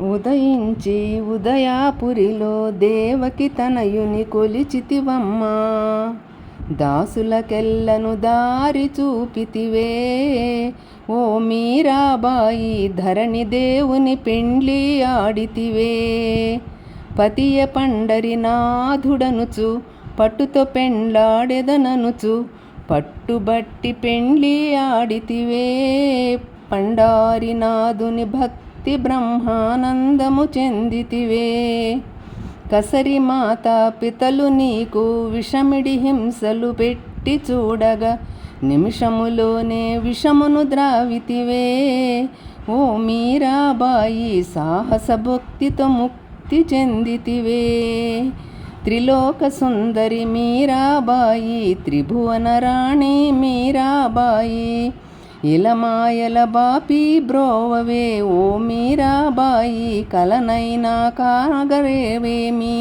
ఉదయించి ఉదయాపురిలో దేవకి తనయుని కొలిచితివమ్మా. దాసులకెల్లను దారి చూపితివే. ఓ మీరాబాయి ధరణి దేవుని పెండ్లి ఆడితివే. పతియ పండరి నాథుడనుచు పట్టుతో పెండ్లాడెదననుచు పట్టుబట్టి పెండ్లి ఆడితివే. పండారి నాదుని భక్తి బ్రహ్మానందము చెందితివే. కసరి మాతా పితలు నీకు విషమిడి హింసలు పెట్టి చూడగా నిమిషములోనే విషమును ద్రావితివే. ఓ మీరాబాయి సాహస భక్తితో ముక్తి చెందితివే. త్రిలోక సుందరి మీరాబాయి త్రిభువన రాణి మీరాబాయి ఇలమాయల బాపి బ్రోవవే ఓ మీరాబాయి కలనైనా కాగరేవేమీ?